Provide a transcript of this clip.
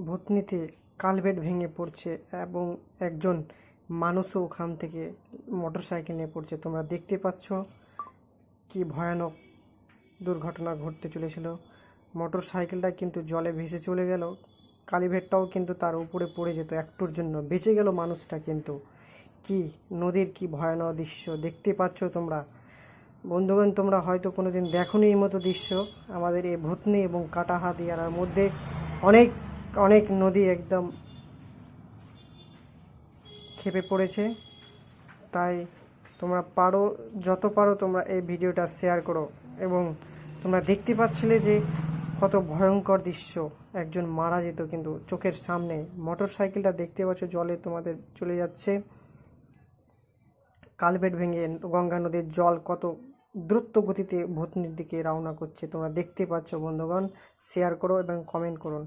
ভূতনিতে culvert ভেঙে পড়ছে এবং একজন মানুষও ওখান থেকে মোটর সাইকেল নিয়ে পড়ছে। তোমরা দেখতে পাচ্ছ কি ভয়ানক দুর্ঘটনা ঘটতে চলেছিল। মোটর সাইকেলটা কিন্তু জলে ভেসে চলে গেল। কালীভেটটাও কিন্তু তার উপরে পড়ে যেত, একটুর জন্য বেঁচে গেল মানুষটা কিন্তু। কি নদীর কি ভয়ানক দৃশ্য দেখতে পাচ্ছ তোমরা? বন্ধুগণ, তোমরা হয়তো কোনো কোনোদিন দেখোনি এই মতো দৃশ্য। আমাদের এই ভূতনি এবং কাটাহাদিয়ার মধ্যে অনেক অনেক নদী একদম খেপে পড়েছে। তাই তোমরা পারো, যত পারো তোমরা এই ভিডিওটা শেয়ার করো এবং তোমরা দেখতে পাচ্ছিলে যে কত ভয়ঙ্কর দৃশ্য। একজন মারা যেত কিন্তু চোখের সামনে। মোটর সাইকেলটা দেখতে পাচ্ছ, জলে তোমাদের চলে যাচ্ছে। কালভেট ভেঙে গঙ্গা নদীর জল কত দ্রুত গতিতে ভূতনির দিকে রওনা করছে। তোমরা দেখতে পাচ্ছ, বন্ধুগণ, শেয়ার করো এবং কমেন্ট করুন।